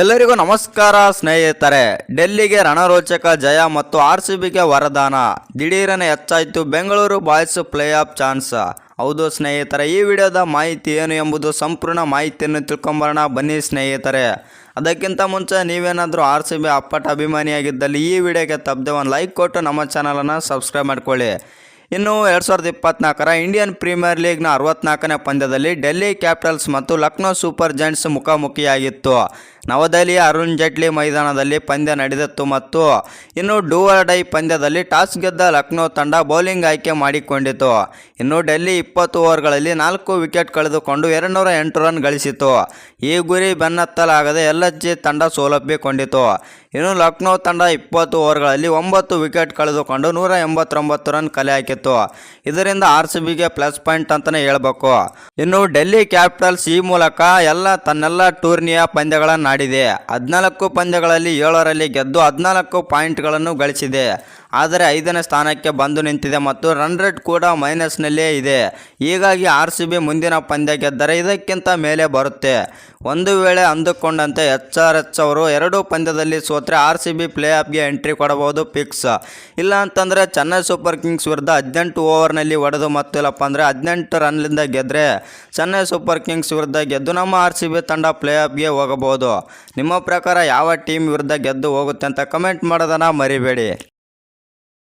ಎಲ್ಲರಿಗೂ ನಮಸ್ಕಾರ ಸ್ನೇಹಿತರೆ. ಡೆಲ್ಲಿಗೆ ರಣರೋಚಕ ಜಯ ಮತ್ತು ಆರ್ ಸಿ ಬಿಗೆ ವರದಾನ. ದಿಢೀರನೆ ಹೆಚ್ಚಾಯಿತು Bengaluru boys play off chance. ಹೌದು ಸ್ನೇಹಿತರೆ, ಈ ವಿಡಿಯೋದ ಮಾಹಿತಿ ಏನು ಎಂಬುದು ಸಂಪೂರ್ಣ ಮಾಹಿತಿಯನ್ನು ತಿಳ್ಕೊಂಬರೋಣ. ಬನ್ನಿ ಸ್ನೇಹಿತರೆ. ಅದಕ್ಕಿಂತ ಮುಂಚೆ ನೀವೇನಾದರೂ ಆರ್ ಸಿ ಬಿ ಅಪ್ಪಟ ಅಭಿಮಾನಿಯಾಗಿದ್ದಲ್ಲಿ ಈ ವಿಡಿಯೋಗೆ ತಪ್ಪದೆ ಒಂದು ಲೈಕ್ ಕೊಟ್ಟು ನಮ್ಮ ಚಾನಲನ್ನು ಸಬ್ಸ್ಕ್ರೈಬ್ ಮಾಡ್ಕೊಳ್ಳಿ. ಇನ್ನು ಎರಡು ಸಾವಿರದ ಇಪ್ಪತ್ನಾಲ್ಕರ ಇಂಡಿಯನ್ ಪ್ರೀಮಿಯರ್ ಲೀಗ್ನ ಅರವತ್ನಾಲ್ಕನೇ ಪಂದ್ಯದಲ್ಲಿ ಡೆಲ್ಲಿ ಕ್ಯಾಪಿಟಲ್ಸ್ ಮತ್ತು ಲಕ್ನೋ ಸೂಪರ್ ಜೈಂಟ್ಸ್ ಮುಖಾಮುಖಿಯಾಗಿತ್ತು. ನವದೆಹಲಿಯ ಅರುಣ್ ಜೇಟ್ಲಿ ಮೈದಾನದಲ್ಲಿ ಪಂದ್ಯ ನಡೆದಿತ್ತು ಮತ್ತು ಇನ್ನು ಡೂವರ್ ಡೈ ಪಂದ್ಯದಲ್ಲಿ ಟಾಸ್ ಗೆದ್ದ ಲಕ್ನೋ ತಂಡ ಬೌಲಿಂಗ್ ಆಯ್ಕೆ ಮಾಡಿಕೊಂಡಿತು. ಇನ್ನು ಡೆಲ್ಲಿ ಇಪ್ಪತ್ತು ಓವರ್ಗಳಲ್ಲಿ ನಾಲ್ಕು ವಿಕೆಟ್ ಕಳೆದುಕೊಂಡು ಎರಡುನೂರ ಎಂಟು ರನ್ ಗಳಿಸಿತು. ಈ ಗುರಿ ಬೆನ್ನತ್ತಲಾಗದೆ ಎಲ್ ಎಚ್ ಜಿ ತಂಡ ಸೋಲಪ್ಪಿಕೊಂಡಿತು ಇನ್ನು ಲಕ್ನೋ ತಂಡ ಇಪ್ಪತ್ತು ಓವರ್ಗಳಲ್ಲಿ ಒಂಬತ್ತು ವಿಕೆಟ್ ಕಳೆದುಕೊಂಡು ನೂರ ಎಂಬತ್ತೊಂಬತ್ತು ರನ್ ಕಲೆ ಹಾಕಿತ್ತು. ಇದರಿಂದ ಆರ್ ಸಿ ಬಿಗೆ ಪ್ಲಸ್ ಪಾಯಿಂಟ್ ಅಂತಲೇ ಹೇಳಬೇಕು. ಇನ್ನು ಡೆಲ್ಲಿ ಕ್ಯಾಪಿಟಲ್ಸ್ ಈ ಮೂಲಕ ಎಲ್ಲ ತನ್ನೆಲ್ಲ ಟೂರ್ನಿಯ ಪಂದ್ಯಗಳನ್ನು ಆಡಿದೆ ಹದಿನಾಲ್ಕು ಪಂದ್ಯಗಳಲ್ಲಿ ಏಳರಲ್ಲಿ ಗೆದ್ದು ಹದಿನಾಲ್ಕು ಪಾಯಿಂಟ್ಗಳನ್ನು ಗಳಿಸಿದೆ. ಆದರೆ ಐದನೇ ಸ್ಥಾನಕ್ಕೆ ಬಂದು ನಿಂತಿದೆ ಮತ್ತು ರನ್ ರೇಟ್ ಕೂಡ ಮೈನಸ್ನಲ್ಲೇ ಇದೆ. ಹೀಗಾಗಿ ಆರ್ ಸಿ ಬಿ ಮುಂದಿನ ಪಂದ್ಯ ಗೆದ್ದರೆ ಇದಕ್ಕಿಂತ ಮೇಲೆ ಬರುತ್ತೆ. ಒಂದು ವೇಳೆ ಅಂದುಕೊಂಡಂತೆ ಎಚ್ ಆರ್ ಎಚ್ ಅವರು ಎರಡೂ ಪಂದ್ಯದಲ್ಲಿ ಸೋತ್ರೆ ಆರ್ ಸಿ ಬಿ ಪ್ಲೇ ಆಫ್ಗೆ ಎಂಟ್ರಿ ಕೊಡಬಹುದು ಫಿಕ್ಸ್ ಇಲ್ಲ ಅಂತಂದರೆ ಚೆನ್ನೈ ಸೂಪರ್ ಕಿಂಗ್ಸ್ ವಿರುದ್ಧ ಹದಿನೆಂಟು ಓವರ್ನಲ್ಲಿ ಹೊಡೆದು ಮತ್ತು ಇಲ್ಲಪ್ಪ ಅಂದರೆ ಹದಿನೆಂಟು ರನ್ನಿಂದ ಗೆದ್ದರೆ ಚೆನ್ನೈ ಸೂಪರ್ ಕಿಂಗ್ಸ್ ವಿರುದ್ಧ ಗೆದ್ದು ನಮ್ಮ ಆರ್ ಸಿ ಬಿ ತಂಡ ಪ್ಲೇ ಆಫ್ಗೆ ಹೋಗಬಹುದು. ನಿಮ್ಮ ಪ್ರಕಾರ ಯಾವ ಟೀಮ್ ವಿರುದ್ಧ ಗೆದ್ದು ಹೋಗುತ್ತೆ ಅಂತ ಕಮೆಂಟ್ ಮಾಡೋದನ್ನು ಮರಿಬೇಡಿ.